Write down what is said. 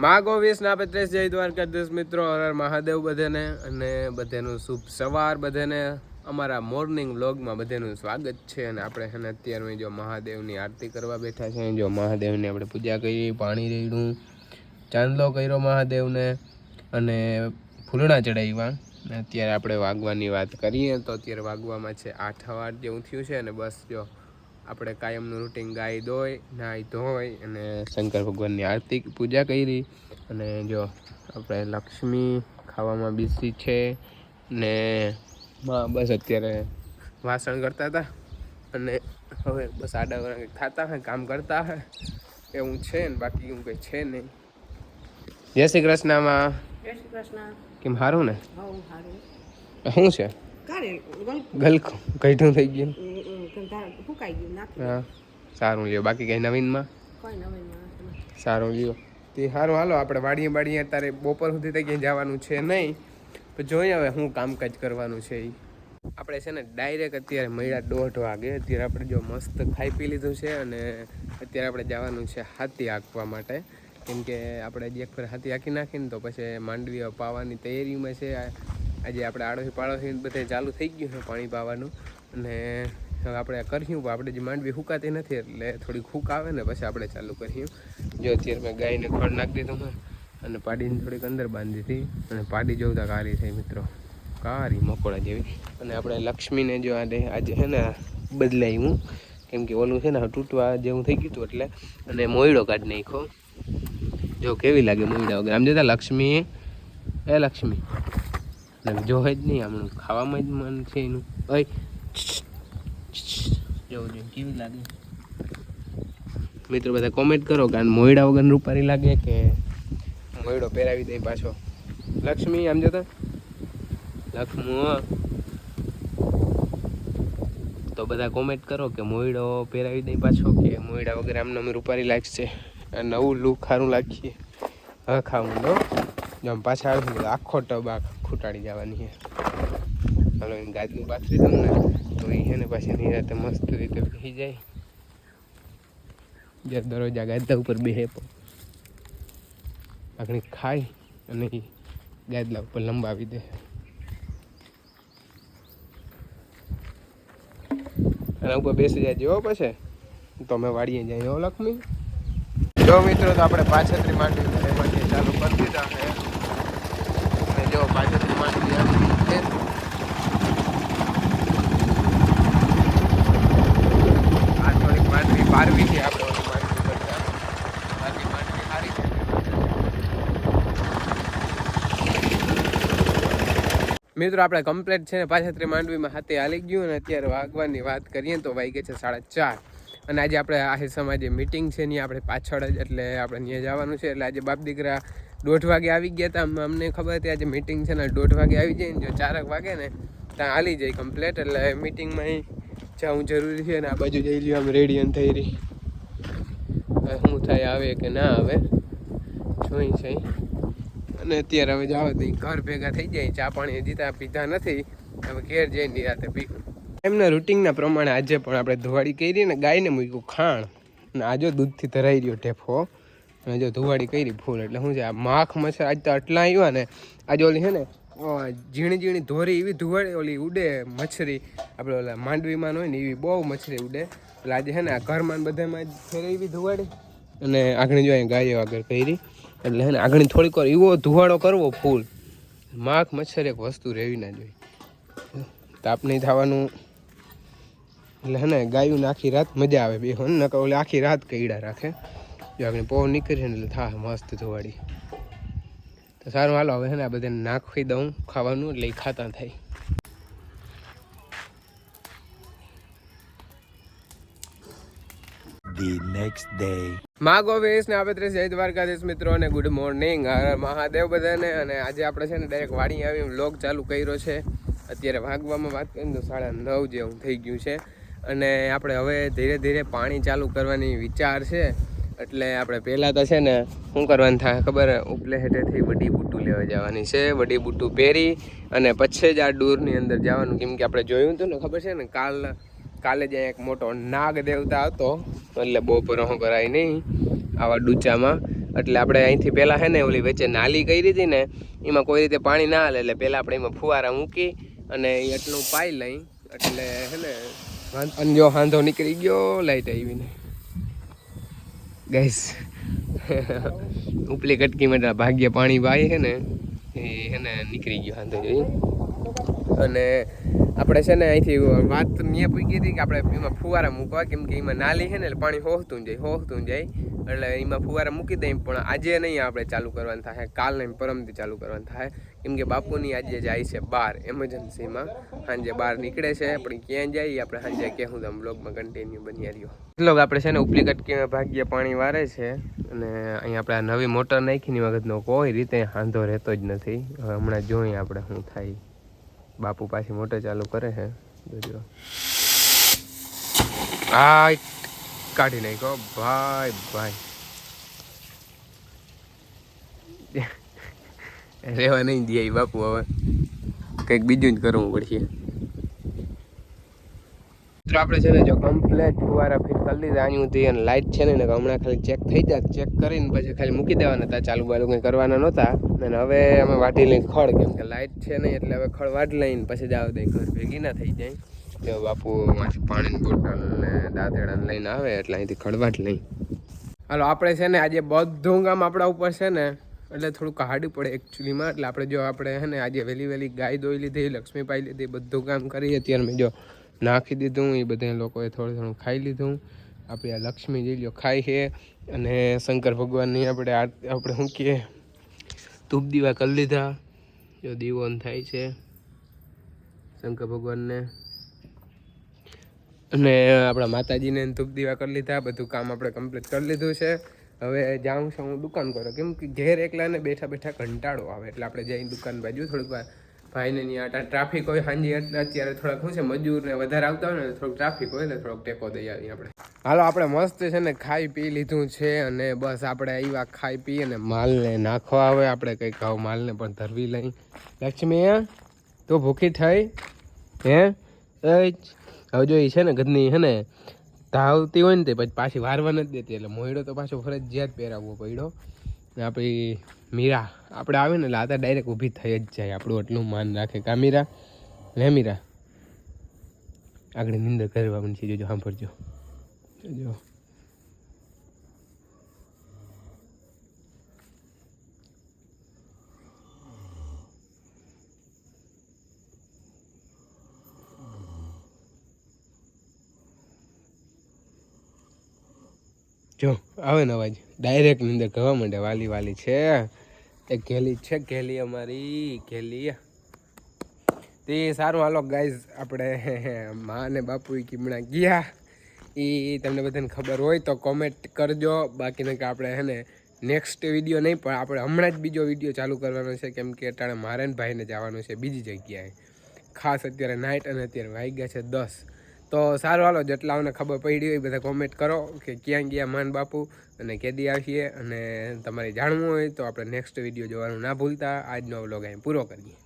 માગો વીસ ના પત્રીસ જય દ્વારકાધીશ મિત્રો. હર મહાદેવ બધાને અને બધાનું શુભ સવાર બધાને. અમારા મોર્નિંગ વ્લોગમાં બધાનું સ્વાગત છે અને આપણે છે ને અત્યારે જો મહાદેવની આરતી કરવા બેઠા છે. જો મહાદેવની આપણે પૂજા કરી, પાણી રેડ્યું, ચાંદલો કર્યો મહાદેવને અને ફૂલણા ચડાવ્યા. અત્યારે આપણે વાગવાની વાત કરીએ તો અત્યારે વાગવામાં છે આઠ વાર જેવું થયું છે અને બસ જો આપણે કાયમનું રૂટીન ગાય દોય નાહી ધોઈ અને શંકર ભગવાનની આરતી પૂજા કરી. અને જો આપણે લક્ષ્મી ખાવામાં બીસી છે ને માં બસ અત્યારે વાસણ કરતા હતા અને હવે બસ આડા વરા કંઈક ખાતા હે કામ કરતા હે. એવું છે ને બાકી એવું કંઈ છે નહીં. જય શ્રી કૃષ્ણમાં જય શ્રી કૃષ્ણ. કેમ સારું ને? શું છે? ગલકું. કઈઠું થઈ ગયું ફૂકાઈ ગયું નાખી હા સારું લ્યો. બાકી કઈ નવીનમાં? કોઈ સારું લ્યો. તે સારું હાલો આપણે વાડીએ વાડીએ અત્યારે બપોર સુધી તો ક્યાંય જવાનું છે નહીં. તો જોઈએ હવે શું કામકાજ કરવાનું છે એ આપણે છે ને ડાયરેક્ટ અત્યારે મળ્યા દોઢ વાગે. અત્યારે આપણે જો મસ્ત ખાઈ પી લીધું છે અને અત્યારે આપણે જવાનું છે હાથી આંકવા માટે. કેમ કે આપણે હજી એક ફેર હાથી આંકી નાખીને તો પછી માંડવી પાવાની તૈયારીમાં છે. આજે આપણે આડોશી પાડોશી બધે ચાલુ થઈ ગયું છે પાણી પાવાનું. અને હવે આપણે પણ આપણે જે માંડવી હુકાતી નથી એટલે થોડીક હુક આવે ને પછી આપણે ચાલુ કર્યું જો અત્યારે મેં ગાયને ખડ નાખી દીધું અને પાડીને થોડીક અંદર બાંધી હતી. અને પાડી જોઉં તો કારી થઈ મિત્રો. કારી મકોડા જેવી. અને આપણે લક્ષ્મીને જો આજે છે ને બદલાવ્યું કેમ કે ઓલું છે ને તૂટવા જેવું થઈ ગયું હતું એટલે. અને મોયડો કાઢી નાખ્યો. જો કેવી લાગે મોયડા વગર. આમ જતા લક્ષ્મી. એ લક્ષ્મી. જો જ નહીં આમનું ખાવામાં જ મન છે એનું. ઓય જોવું જોઈએ કેવી લાગે? મિત્રો, બધા કોમેન્ટ કરો કારણ મોયડા વગર રૂપારી લાગે કે મોયડો પહેરાવી દઈ પાછો. લક્ષ્મી, આમ જતા? લક્ષ્મુ તો બધા કોમેન્ટ કરો કે મોયડો પહેરાવી દઈ પાછો કે મોયડા વગર આમ અમે રૂપારી લાગશે. નવું લુક સારું લાગીએ. હા, ખાવું લો. આમ પાછા આવે આખો ટબ આ ખૂટાડી જવાની છે. હાલો, એને પાથરી દઉં ને તો એ છે ને પાછી નિરાતે મસ્ત રીતે બેસી જાય. જે દરરોજ આ ગાદલા ઉપર બેસે આગળ ખાય અને ગાદલા ઉપર લંબાવી દે. એના ઉપર બેસી જાય જેવો પછી તો અમે વાડીએ જાય હો લક્ષ્મી. જો મિત્રો, તો આપણે પાછળથી માંડવી ચાલુ કરી દીધા અને જો પાછળથી માંડવી આવી છે આ છે આપણે ઓલી માંડવી સારી મિત્રો, આપણે કમ્પ્લેટ છે ને પાછળથી માંડવીમાં હાથે હાલી ગયું અને અત્યારે વાગવાની વાત કરીએ તો વાગી છે સાડા ચાર. અને આજે આપણે આહિર સમાજે મિટિંગ છે ને આપણે પાછળ જ એટલે આપણે ત્યાં જવાનું છે. એટલે આજે બાપ દીકરા દોઢ વાગે આવી ગયા હતા અમને ખબર હતી આજે મિટિંગ છે ને દોઢ વાગે આવી જાય ને, જો ચારક વાગે ને, ત્યાં હાલી જાય કમ્પ્લેટ એટલે મિટિંગમાં જવું જરૂરી છે ને આ બાજુ જઈ લ્યો, આમ રેડિયન થઈ રહી હવે શું થાય, આવે કે ના આવે? જોઈ છે. અને અત્યારે હવે જાવ તો ઘર ભેગા થઈ જાય, ચા પાણી હજી ત્યાં પીધા નથી. હવે ઘેર જઈને નિરાતે પી. એમના રૂટિનના પ્રમાણે આજે પણ આપણે ધુવાડી કરી ને ગાયને મૂક્યું ખાણ. અને આજો દૂધથી ધરાઈ રહ્યો ટેફો અને જો ધુવાડી કરી ફૂલ. એટલે શું છે, આ માખ મચ્છર આજ તો આટલા આવ્યા ને. આજે ઓલી છે ને ઝીણી ઝીણી ધોરી એવી ધોવાડી ઓલી ઉડે મચ્છરી. આપણે ઓલા માંડવીમાં હોય ને એવી બહુ મચ્છરી ઉડે. એટલે આજે છે ને આ ઘરમાં બધામાં ફેરે એવી ધુવાડી અને આગળ જો ગાયો આગળ કરી એટલે હે ને આગળ થોડીક વાર એવો ધુવાડો કરવો ફૂલ. માખ મચ્છર એક વસ્તુ રહેવી ના જોઈએ. તાપ નહીં થવાનું. એટલે હે ને ગાયું આખી રાત મજા આવે બે હોય ને ઓલે આખી રાત કઈડા રાખે. જો આપણે પવન નીકળે એટલે થાય મસ્ત ધોવાડી તો સારું હાલો હવે ને આ બધાને નાખી દઉં ખાવાનું એટલે ખાતા થાય. The next day. માગો વેશ ને આપણે જય દ્વારકાધીશ મિત્રો અને ગુડ મોર્નિંગ મહાદેવ બધાને અને આજે આપણે છે ને ડાયરેક્ટ વાડી આવી વ્લોગ ચાલુ કર્યો છે. અત્યારે વાગવામાં વાત કરીએ તો સાડા નવ જેવું થઈ ગયું છે. અને આપણે હવે ધીરે ધીરે પાણી ચાલુ કરવાની વિચાર છે. એટલે આપણે પહેલાં તો છે ને, શું કરવાનું થાય ખબર? ઉપલે હેઠેથી વડી બુટ્ટું લેવા જવાની છે. વડી બુટ્ટું પહેરી અને પછી જ આ ડૂરની અંદર જવાનું. કેમ કે આપણે જોયું હતું ને, ખબર છે ને, કાલ, કાલે જ એક મોટો નાગ દેવતા હતો. એટલે બહુ પરહો કરાય નહીં આવા ડૂચામાં. એટલે આપણે અહીંથી પહેલાં હે ને, ઓલી વચ્ચે નાલી કરી હતી ને, એમાં કોઈ રીતે પાણી ના હાલે. એટલે પહેલાં આપણે એમાં ફુવારા મૂકી અને એ એટલું પાઈ લઈ. એટલે હે ને અને જો વાંધો નીકળી ગયો, લાઈટ આવીને ગઈસ ઉપલી કટકી માટે ભાગ્ય પાણી વાય છે ને, એ હે નીકળી ગયો વાંધો જોઈ. અને આપણે છે ને અહીંથી વાત ત્યાં પૂછી હતી કે આપણે એમાં ફુવારા મૂકવા, કેમ કે એમાં નાલી છે ને, એટલે પાણી હોહતું જાય હોહતું જાય. એટલે એમાં ફુવારા મૂકી દઈએ, પણ આજે નહીં આપણે ચાલુ કરવાનું થાય કાલ નહીં પરમથી ચાલુ કરવાનું થાય. કેમ કે બાપુની આજે જાય છે બહાર એમરજન્સીમાં. સાંજે બહાર નીકળે છે, પણ ક્યાં જાય આપણે સાંજે કહેવું તમે બ્લોગમાં કન્ટિન્યુ બની રહ્યો. લોક આપણે છે ને ઉપલી કટકીમાં ભાગ્ય પાણી વારે છે અને અહીંયા આપણે આ નવી મોટર નાખીની વખતનો કોઈ રીતે સાંધો રહેતો જ નથી. હવે હમણાં જોઈએ આપણે શું થાય. બાપુ પાછી મોટર ચાલુ કરે છે. જોજો. આ કાઢી નાખ્યો. ભાઈ ભાઈ. રહેવા નહીં દે બાપુ હવે. કંઈક બીજું જ કરવું પડશે. આપણે છે ને જો કમ્પ્લેટ ફુવારા ફિટ કરી લીધા, આની સુધી અને લાઇટ છે ને હમણાં ખાલી ચેક થઈ જાય ચેક કરીને પછી ખાલી મૂકી દેવાના હતા ચાલુ બાલુ કંઈ કરવાના નહોતા. અને હવે અમે વાટી લઈને ખડ, કેમ કે લાઇટ છે નહીં, એટલે હવે ખડ વાટી લઈને પછી જ આવે ઘર ભેગી ના થઈ જાય. તો બાપુ માંથી પાણીની બોટલ ને દાંતેડા લઈને આવે, એટલે અહીંથી ખડવાટ લઈ. હાલો, આપણે છે ને આજે બધું કામ આપણા ઉપર છે ને એટલે થોડુંક હાડું પડે એકચ્યુઅલીમાં એટલે આપણે જો આપણે હે ને આજે વહેલી વહેલી ગાય દોઈ લીધી, લક્ષ્મી પાઈ લીધી, બધું કામ કરીએ અત્યારે મેં જો નાખી દીધું એ બધા લોકોએ થોડું થોડું ખાઈ લીધું. આપણે આ લક્ષ્મી લ્યો ખાઈ છે અને શંકર ભગવાનની આપણે આપણે શું કહીએ ધૂપ દીવા કરી લીધા. જો દીવો થાય છે શંકર ભગવાનને. અને આપણા માતાજીને ધૂપ દીવા કરી લીધા, બધું કામ આપણે કમ્પ્લીટ કરી લીધું છે. હવે જાઉં છું, હું દુકાન કરો કેમ કે ઘેર એકલાને બેઠા બેઠા કંટાળો આવે. એટલે આપણે જઈને દુકાન બાજુ થોડીક વાર. ભાઈને ત્યાં ટ્રાફિક હોય સાંજે અત્યારે થોડાક શું છે, મજૂર ને વધારે આવતા હોય ને થોડુંક ટ્રાફિક હોય ને, થોડોક ટેકો દઈ આવીએ આપણે. હાલો, આપણે મસ્ત છે ને, ખાઈ પી લીધું છે અને બસ આપણે આવ્યા ખાઈ પી અને માલને નાખવા. આવે આપણે કંઈક ખાવ માલને પણ ધરવી લઈ. લક્ષ્મી તો ભૂખી થઈ? હે? હવે જો એ છે ને ગદની છે ને ધાવતી હોય ને તે પછી પાછી વારવા નથી દેતી, એટલે મોયડો તો પાછો ફરજિયાત પહેરાવવો પડ્યો. ને આપણી મીરા, આપણે આવે ને એટલે આ તો ડાયરેક્ટ ઊભી થઈ જ જાય, આપણું એટલું માન રાખે. કા મીરા? લે મીરા. આગળ નિંદર કરવા પણ છે જોજો, સાંભળજો. જો જો, આવે ને અવાજ. ડાયરેક્ટ અંદર કહેવા માંડે, વાલી વાલી છે. એ ઘેલી છે, ઘેલી અમારી, ઘેલી. તે સારું હાલો ગાઈઝ આપણે મા અને બાપુ કીમણા ગયા. એ તમને બધાને ખબર હોય તો કોમેન્ટ કરજો. બાકીને કે આપણે હે ને નેક્સ્ટ વીડિયો નહીં, પણ આપણે હમણાં જ બીજો વીડિયો ચાલુ કરવાનો છે, કેમ કે અટાણે મારે ભાઈને જવાનું છે બીજી જગ્યાએ. ખાસ અત્યારે નાઇટ અને અત્યારે વાગ્યા છે દસ. તો સારું, હાલો જેટલાઓને ખબર પડી હોય બધા કોમેન્ટ કરો કે ક્યાં ગયા માન બાપુ અને કેદી આવીએ અને તમારે જાણવું હોય તો આપણે નેક્સ્ટ વીડિયો જોવાનું ના ભૂલતા. આજનો વ્લોગ અહીં પૂરો કરીએ.